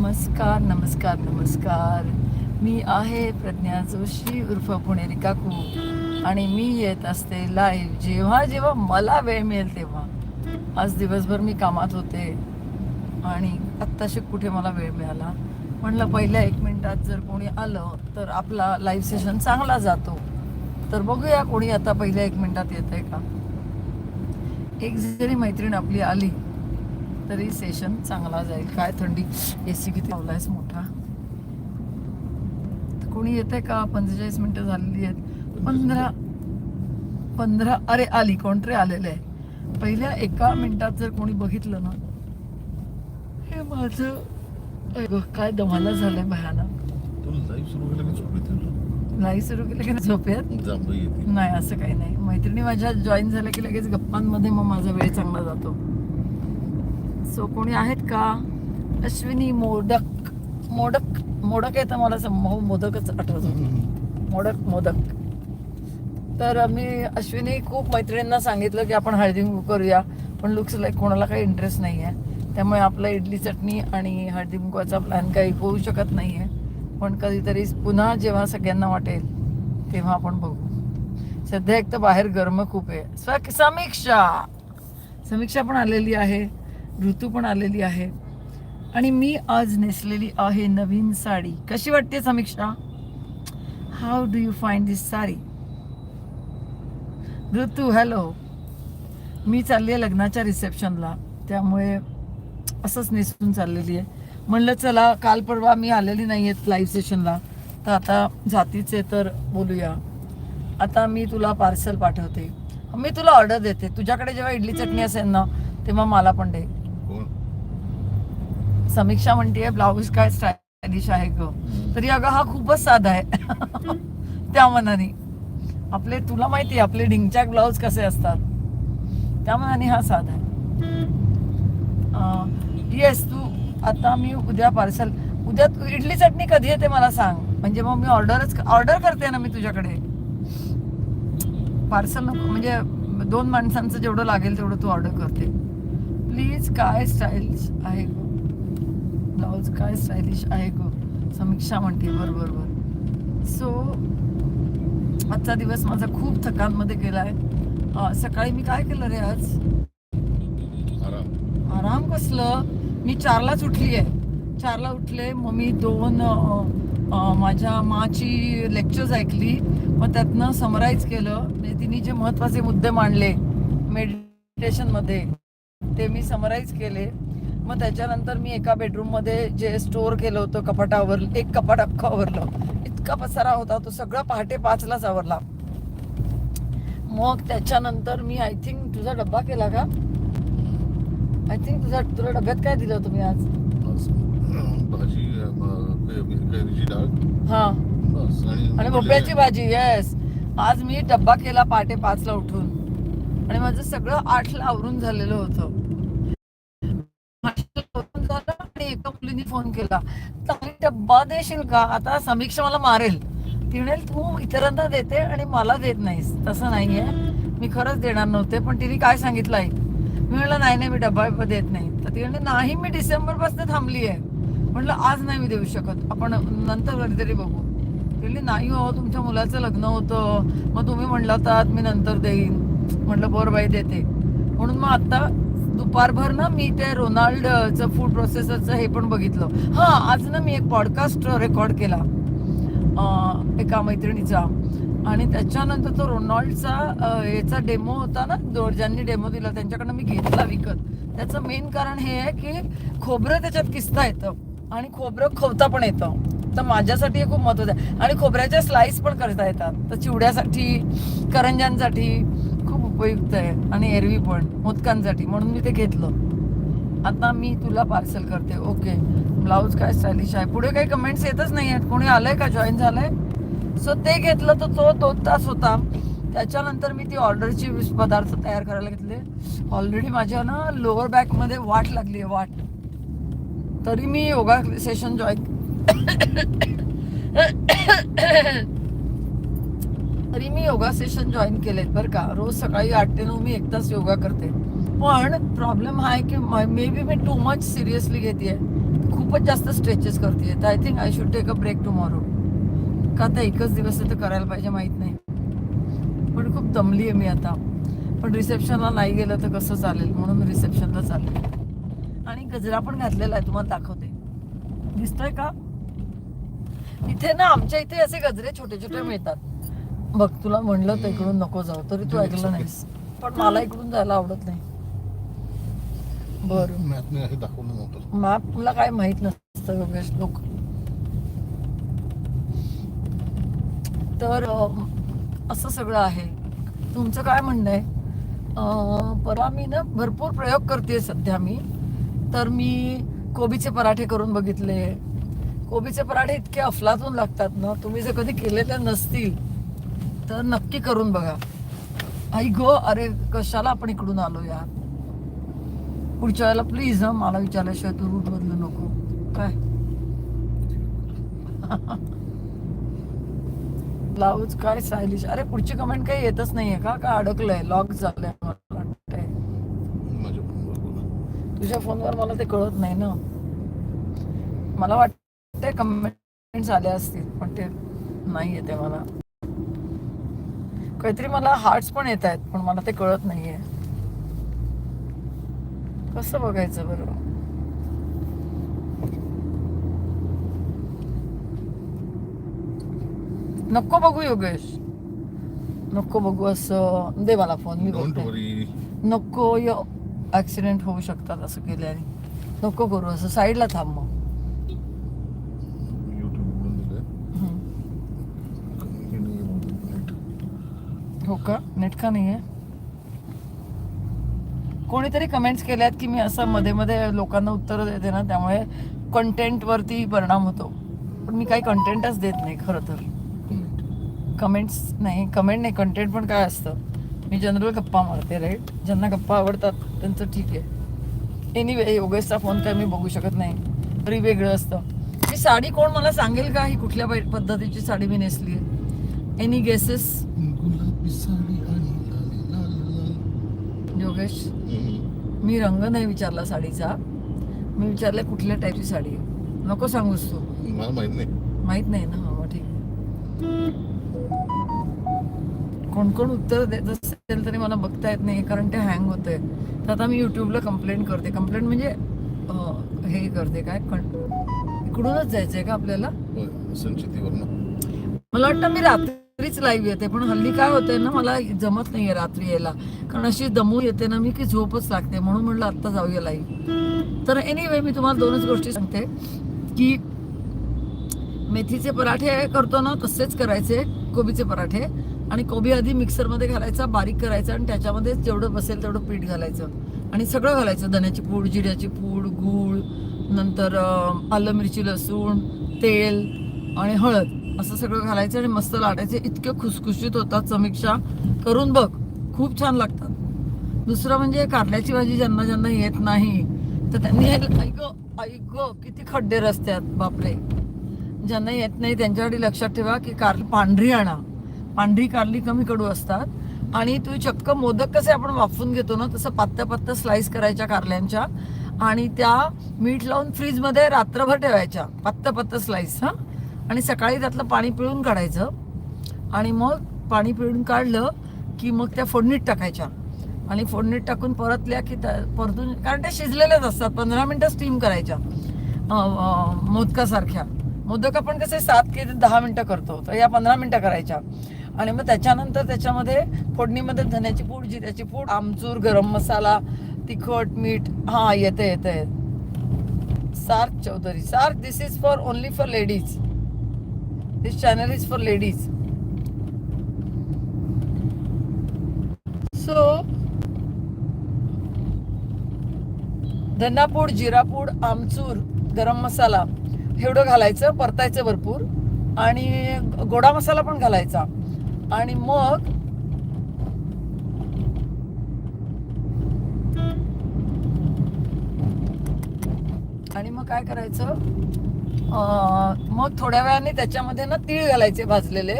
नमस्कार नमस्कार नमस्कार. मी आहे प्रज्ञा जोशी उर्फ पुणेरी काकू आणि मी येत असते लाईव्ह जेव्हा जेव्हा मला वेळ मिळेल तेव्हा. आज दिवसभर मी कामात होते. आणि आत्ताशी कुठे मला वेळ मिळाला? म्हटलं पहिल्या एक मिनिटात जर कोणी आलं तर आपला लाईव्ह सेशन चांगला जातो. तर बघूया कोणी आता पहिल्या एक मिनिटात येत आहे का? एक जरी मैत्रीण आपली आली तरी सेशन चांगला जाईल. काय थंडी? ए सी किती लावलायस मोठा? कोणी येते का? पंचेचाळीस मिनिटं झालेली आहेत. पंधरा पंधरा अरे आली कोणतरी आलेलं आहे पहिल्या एका मिनिटात जर कोणी बघितलं ना हे माझं काय दमाला झालंय भयानक लाईव्ह सुरू केलं की झोपेत नाही असं काही नाही. मैत्रिणी माझ्या जॉईन झाल्या की लगेच गप्पांमध्ये मग माझा वेळ चांगला जातो. सो कोणी आहेत का? अश्विनी मोडक मोडक मोडक तर मला मोदकच आठवत. मोडक मोदक तर मी अश्विनी खूप मैत्रिणींना सांगितलं की आपण हळदी कुंकू करूया पण लुक्स लाईक कोणाला काही इंटरेस्ट नाही आहे त्यामुळे आपला इडली चटणी आणि हळदी कुंकवाचा प्लॅन काही होऊ शकत नाही आहे पण कधीतरी पुन्हा जेव्हा सगळ्यांना वाटेल तेव्हा आपण बघू. सध्या एक तर बाहेर गरम खूप आहे. स्व- समीक्षा! समीक्षा पण आलेली आहे. ऋतू पण आलेली आहे. आणि मी आज नेसलेली आहे नवीन साडी. कशी वाटते Samiksha? How do you find this sari? Ritu hello मी चालली आहे लग्नाच्या रिसेप्शनला त्यामुळे असंच नेसून चाललेली आहे. म्हणलं चला काल परवा मी आलेली नाही आहेत लाईव्ह सेशनला तर आता जातीच तर बोलूया. आता मी तुला पार्सल पाठवते. मी तुला ऑर्डर देते. तुझ्याकडे जेव्हा इडली चटणी असेल ना तेव्हा मला पण दे. समीक्षा म्हणते ब्लाऊज काय स्टायलिश आहे ग? तरी अगं हा खूपच साधा आहे. त्या मनाने. आपले तुला माहिती आपले ढिंगचॅक ब्लाऊज कसे असतात? त्या मनाने हा साधा आहे. येस तू आता मी उद्या पार्सल उद्या इडली चटणी कधी येते मला सांग? म्हणजे मग मी ऑर्डरच ऑर्डर करते ना मी तुझ्याकडे. पार्सल नको म्हणजे दोन माणसांचं जेवढं लागेल तेवढं तू ऑर्डर करते. प्लीज काय स्टाईलिश आहे ग? ब्लाऊज काय स्टायलिश आहे ग? समीक्षा म्हणते बरोबर बरोबर सो आजचा दिवस माझा खूप थकांमध्ये गेलाय. अं, सकाळी मी काय केलं रे आज? आराम. आराम कसलं? मी चारलाच उठली आहे चारला उठले मग मी दोन माझ्या माची लेक्चर्स ऐकली. मग त्यातनं समराईज केलं. म्हणजे तिने जे महत्त्वाचे मुद्दे मांडले मेडिटेशनमध्ये ते मी समराईज केले. मग त्याच्यानंतर मी एका बेडरूममध्ये जे स्टोअर केलं होतं कपाटावर एक कपाट अख्खं आवरलं. इतका पसारा होता तो सगळा पहाटे पाचलाच आवरला. मग त्याच्यानंतर मी आय थिंक तुझा डब्बा केला का? आय थिंक तुझा तुला डब्यात काय दिलं तुम्ही आज? हा. आणि भोपळ्याची भाजी येस आज मी डब्बा केला पहाटे पाचला उठून. आणि माझं सगळं आठला आवरून झालेलं होतं. मुलीने फोन केला. चांगली डब्बा देशील का? आता समीक्षा मला मारेल. ती म्हणेल तू इतरांना देते आणि मला देत नाहीस. तसं नाहीये. मी खरंच देणार नव्हते पण तिने काय सांगितलं आहे मी म्हणलं नाही नाही मी डब्बा बिब्बा देत नाही. तर ती म्हणते नाही मी डिसेंबरपासून थांबली आहे म्हणलं आज नाही मी देऊ शकत. आपण नंतर कधीतरी बघू. ती म्हणली नाही हो तुमच्या मुलाचं लग्न होतं. मग तुम्ही म्हणला होतात मी नंतर देईन. म्हटलं बरं बाई देते. म्हणून मग आता दुपारभर ना मी ते रोनाल्डचं फूड प्रोसेसरचं हे पण बघितलं. हा आज ना मी एक पॉडकास्ट रेकॉर्ड केला एका मैत्रिणीचा. आणि त्याच्यानंतर तो रोनाल्डचा याचा डेमो होता ना ज्यांनी डेमो दिला त्यांच्याकडनं मी घेतला विकत. त्याचं मेन कारण हे आहे की खोबरं त्याच्यात किसता येतं आणि खोबरं खवता पण येतं. तर माझ्यासाठी हे खूप महत्वाचं आहे. आणि खोबऱ्याच्या स्लाईस पण करता येतात. तर चिवड्यासाठी करंजांसाठी उपयुक्त आहे आणि एरवी पण मोदकांसाठी म्हणून मी ते घेतलं आता मी तुला पार्सल करते ओके ब्लाऊज काय स्टायलिश आहे पुढे काही कमेंट्स येतच नाही आहेत कोणी आलंय का जॉईन झालंय सो ते घेतलं तर तो दोन तास होता त्याच्यानंतर मी ती ऑर्डरची पदार्थ तयार करायला घेतले ऑलरेडी माझ्या ना लोअर बॅकमध्ये वाट लागली आहे वाट तरी मी योगा सेशन जॉईन तरी मी योगा सेशन जॉईन केलेत बरं का. रोज सकाळी आठ ते नऊ मी एक तास योगा करते. पण प्रॉब्लेम हा आहे की मे बी मी टू मच सिरियसली घेते खूप खूपच जास्त स्ट्रेचेस करते I think I should take a break tomorrow का आता एकच दिवस तर करायला पाहिजे माहीत नाही. पण खूप दमली आहे मी आता. पण रिसेप्शनला नाही गेलं तर कसं चालेल? म्हणून रिसेप्शनला चालले. आणि गजरा पण घातलेला आहे तुम्हाला दाखवते. दिसतोय का? इथे ना आमच्या इथे असे गजरे छोटे छोटे मिळतात. बघ तुला म्हणलं तर इकडून नको जाऊ तरी तू ऐकलं नाहीस. पण मला इकडून जायला आवडत नाही. बरं. मॅप तुला काय माहीत नसतं योगेश लोक तर असं सगळं आहे. तुमचं काय म्हणणं आहे? अं, परा मी ना भरपूर प्रयोग करते सध्या मी. तर मी कोबीचे पराठे करून बघितले. कोबीचे पराठे इतके अफलातून लागतात ना तुम्ही जर कधी केलेले नसतील तर नक्की करून बघा. आई गो अरे कशाला आपण इकडून आलो यार? पुढच्या वेळेला प्लीज हं मला विचारल्याशिवाय तू रूट बदलू नको. काय? ब्लाऊज काय स्टायलिश अरे पुढची कमेंट काही येतच नाहीये का? का अडकलंय? लॉक झालंय मला वाटतंय. तुझ्या फोनवर मला ते कळत नाही ना. मला वाटतंय कमेंट्स आल्या असतील पण ते नाही येते मला. काहीतरी मला हार्ट्स पण येत आहेत पण मला ते कळत नाहीये. कसं बघायचं बरं? नको बघू योगेश. नको बघू असं. दे मला फोन मी बघते. नको य ऍक्सिडेंट होऊ शकतात असं केल्याने. नको करू असं साईडला थांब मग युट्यूब उघडून दिलंय हम्म. हे नाही आहे नीट. हो का नेटका नाही नाहीये. कोणीतरी कमेंट्स केल्यात की मी असं मध्ये मध्ये लोकांना उत्तर देते ना त्यामुळे कंटेंट वरती परिणाम होतो. पण मी काही कंटेंटच देत नाही खरं तर. कमेंट्स नाही कमेंट नाही कंटेंट पण काय असतं? मी जनरल गप्पा मारते राईट ज्यांना गप्पा आवडतात त्यांचं ठीक आहे. एनिवे योगेशचा फोन काय मी बघू शकत नाही. तरी वेगळं असतं. ही साडी कोण मला सांगेल का? ही कुठल्या पै- पद्धतीची साडी मी नेसली आहे एनी गेसेस हम्म. मी रंग नाही विचारला साडीचा. मी विचारलं कुठल्या टाईपची साडी? आहे नको सांगूस तू. मला माहीत नाही. माहीत नाही ना हा ठीक. आहे कोण कोण उत्तर देत असेल तरी मला बघता येत नाही कारण ते हँग होतंय. तर आता मी युट्यूबला कंप्लेंट करते. कंप्लेंट म्हणजे हे करते काय? इकडूनच जायचंय का आपल्याला? संचितीवरनं. मला वाटतं मी रात्रीच लाईव्ह येते. पण हल्ली काय होतंय ना मला जमत नाहीये रात्री यायला. कारण अशी दमू येते ना मी की झोपच लागते. म्हणून म्हणलं आत्ता जाऊया लाईव्ह तर एनिवे मी तुम्हाला दोनच गोष्टी सांगते. की मेथीचे पराठे करतो ना तसेच करायचे. कोबीचे पराठे. आणि कोबी आधी मिक्सरमध्ये घालायचा बारीक करायचा आणि त्याच्यामध्ये जेवढं बसेल तेवढं पीठ घालायचं. आणि सगळं घालायचं. धण्याची पूड जिऱ्याची पूड गूळ नंतर आलं मिरची लसूण तेल आणि हळद असं सगळं घालायचं आणि मस्त लाटायचे. इतके खुसखुशीत होतात समीक्षा. करून बघ खूप छान लागतात. दुसरं म्हणजे कारल्याची भाजी ज्यांना ज्यांना येत नाही तर त्यांनी ऐकं ऐक ऐक किती खड्डे रस्त्यात बापरे. ज्यांना येत नाही त्यांच्यासाठी लक्षात ठेवा की कार पांढरी आणा. पांढरी कारली कमी कडू असतात. आणि तू चक्क मोदक कसे आपण वाफून घेतो ना तसं पात्त्या पत्त्या स्लाइस करायच्या कारल्यांच्या. आणि त्या मीठ लावून फ्रीजमध्ये रात्रभर ठेवायच्या पात्त्या पात्त्या स्लाइस हां? आणि सकाळी त्यातलं पाणी पिळून काढायचं. आणि मग पाणी पिळून काढलं की मग त्या फोडणीत टाकायच्या. आणि फोडणीत टाकून परतल्या की त्या परतून कारण त्या शिजलेल्याच असतात. पंधरा मिनटं स्टीम करायच्या. मोदकासारख्या. मोदक आपण कसे सात की दहा मिनटं करतो. तर या पंधरा मिनटं करायच्या. आणि मग त्याच्यानंतर त्याच्यामध्ये फोडणीमध्ये धन्याची पूड जिऱ्याची पूड आमचूर गरम मसाला तिखट मीठ. हां येते येते सार्क Chaudhari SAARC this is for only for ladies this channel is for ladies so धनापूड जिरापूड आमचूर गरम मसाला एवढं घालायचं परतायचं भरपूर. आणि गोडा मसाला पण घालायचा. आणि मग आणि मग काय करायचं? मग थोड्या वेळाने त्याच्यामध्ये ना तीळ घालायचे भाजलेले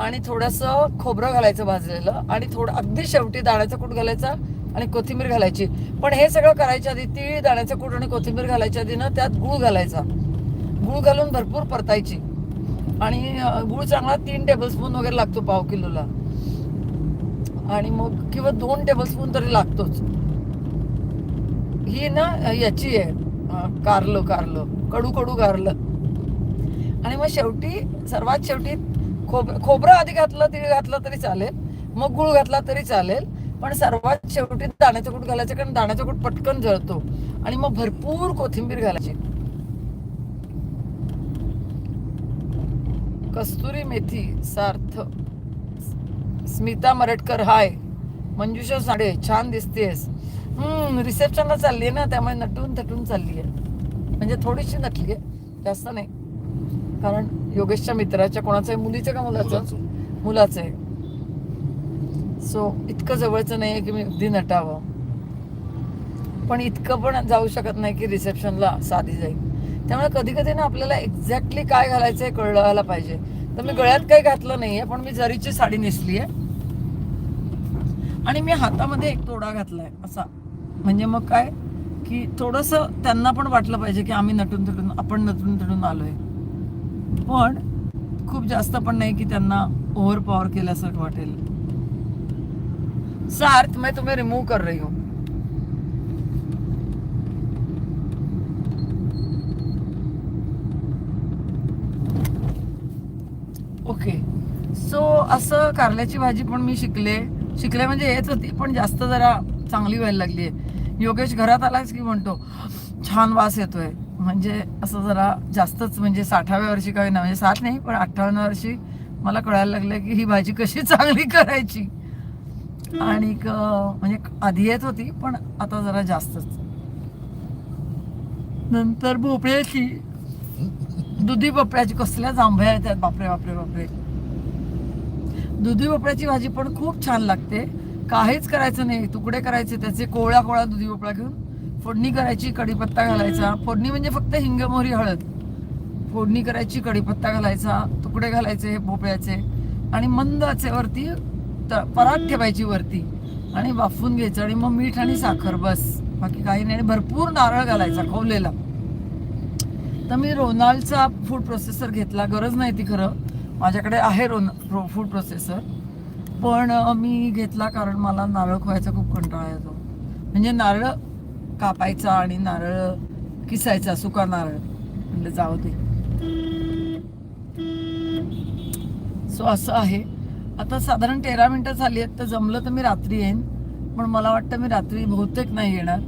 आणि थोडंसं खोबरं घालायचं भाजलेलं आणि थोडं अगदी शेवटी दाण्याचा कूट घालायचा आणि कोथिंबीर घालायची. पण हे सगळं करायच्या आधी तीळ दाण्याचं कूट आणि कोथिंबीर घालायच्या आधी ना त्यात गूळ घालायचा. गूळ घालून भरपूर परतायची. आणि गूळ चांगला तीन टेबलस्पून वगैरे लागतो पाव किलोला. आणि मग किंवा दोन टेबलस्पून तरी लागतोच. ही ना याची आहे कारलं कारलं. कडू कडू कारलं. आणि मग शेवटी सर्वात शेवटी खोब खोबरं आधी घातलं तरी घातलं तरी चालेल. मग गुळ घातला तरी चालेल. पण सर्वात शेवटी दाण्याचं कूट घालायचं कारण दाण्याचं कूट पटकन जळतो. आणि मग भरपूर कोथिंबीर घालायची. कस्तुरी मेथी सार्थ स्मिता मरटकर हाय. मंजुषा साडे छान दिसतेस. हम्म रिसेप्शनला चालली आहे ना त्यामुळे नटून थटून चालली आहे म्हणजे थोडीशी नटली आहे जास्त नाही. कारण योगेशच्या मित्राच्या कोणाचं आहे? मुलीचं का मुलाचं? मुलाचं. आहे. सो इतकं जवळचं नाही आहे की मी अगदी नटावं. पण इतकं पण जाऊ शकत नाही की रिसेप्शनला साधी जाईल. त्यामुळे कधी कधी ना आपल्याला एक्झॅक्टली काय घालायचं आहे कळायला पाहिजे. तर मी गळ्यात काही घातलं नाहीये पण मी जरीची साडी नेसली आहे आणि मी हातामध्ये एक तोडा घातलाय असा. म्हणजे मग काय? की थोडस त्यांना पण वाटलं पाहिजे की आम्ही नटून तटून आपण नटून तटून आलोय. पण खूप जास्त पण नाही की त्यांना ओव्हर पॉवर केल्यासारखं वाटेल. सार्थ मैं तुम्हें रिमूव कर रही हूँ. ओके सो असं कारल्याची भाजी पण मी शिकले. शिकले म्हणजे येत होती पण जास्त जरा चांगली व्हायला लागली आहे योगेश घरात आलाच की म्हणतो छान वास येतोय. म्हणजे असं जरा जास्तच म्हणजे साठाव्या वर्षी काही ना म्हणजे साठ नाही पण अठ्ठावन्न वर्षी मला कळायला लागलं की ही भाजी कशी चांगली करायची. आणि म्हणजे आधी येत होती पण आता जरा जास्तच. नंतर भोपळ्याची दुधी भोपळ्याची कसल्या जांभळ्या येतात बापरे बापरे बापरे. दुधी भोपळ्याची भाजी पण खूप छान लागते. काहीच करायचं नाही तुकडे करायचे त्याचे कोवळा कोवळा दुधी भोपळा घेऊन फोडणी करायची कढीपत्ता घालायचा. फोडणी म्हणजे फक्त हिंग मोहरी हळद. फोडणी करायची कढीपत्ता घालायचा तुकडे घालायचे भोपळ्याचे आणि मंद आचेवरती त- परात ठेवायची वरती आणि वाफवून घ्यायचं आणि मग मीठ आणि साखर बस. बाकी काही नाही. आणि भरपूर नारळ घालायचा खवलेला. तर मी रोनाल्डचा फूड प्रोसेसर घेतला. गरज नाही ती खरं. माझ्याकडे आहे रोन फूड प्रोसेसर पण मी घेतला कारण मला नारळ खोयाचा खूप कंटाळा येतो. म्हणजे नारळ कापायचा आणि नारळ किसायचा सुका नारळ. म्हणजे जाऊ दे. सो असं आहे. आता साधारण तेरा मिनटं झाली आहेत तर जमलं तर मी रात्री येईन. पण मला वाटतं मी रात्री बहुतेक नाही येणार.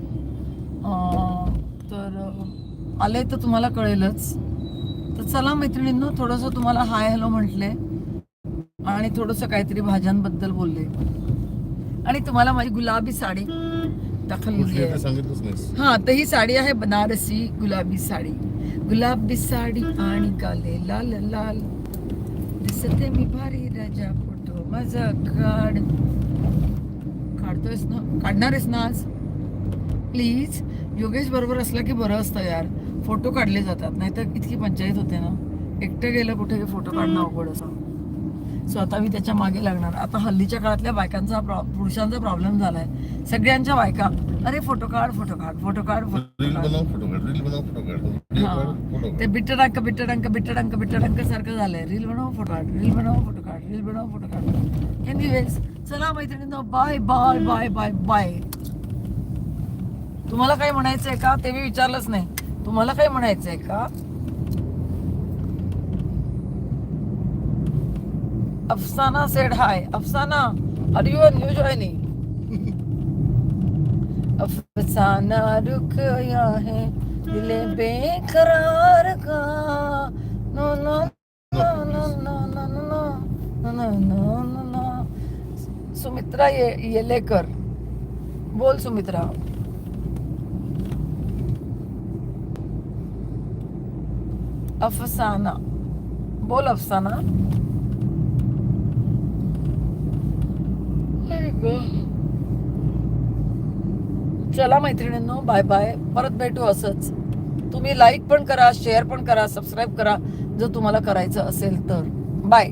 तर आले तर तुम्हाला कळेलच. तर चला मैत्रिणींनो थोडंसं तुम्हाला हाय हॅलो म्हटले. आणि थोडंसं काहीतरी भाज्यांबद्दल बोलले. आणि तुम्हाला माझी गुलाबी साडी. कुठली आहे. हा तर ही साडी आहे बनारसी गुलाबी साडी. गुलाबी साडी आणि गाले लाल लाल. दिसते मी भारी राजा फोटो. माझा काढ काढतोयस ना? काढणार आहेस ना आज? प्लीज योगेश बरोबर असलं की बरं असतं यार. फोटो काढले जातात. नाहीतर इतकी पंचायत होते ना. एकटं गेलं कुठे फोटो काढणं अवघड असं सो आता मी त्याच्यामागे लागणार. आता हल्लीच्या काळातल्या बायकांचा प्रॉ- पुरुषांचा प्रॉब्लेम झालाय. सगळ्यांच्या बायका अरे फोटो काढ फोटो काढ फोटो काढ फोटो ते बिट्टडंक बिट्टडंक बिट्टडंक बिट्टडंक सारखं झालंय. रील बनव फोटो काढ रील बनव फोटो काढ रील बनव फोटो काढ. एनिवेज चला मैत्रिणींनो bye bye bye bye bye तुम्हाला काही म्हणायचंय का? ते मी विचारलंच नाही. तुम्हाला काही म्हणायचंय का? अफसाना said hi Afsana are you new joining अफसाना रुक गया है दिले बेकरार का no no no no no no no no no no no no Sumitra ये येलेकर बोल सुमित्रा अफसाना बोल अफसाना चला मैत्रिणींनो बाय बाय परत भेटू असंच. तुम्ही लाईक पण करा शेअर पण करा सबस्क्राईब करा जर तुम्हाला करायचं असेल तर. बाय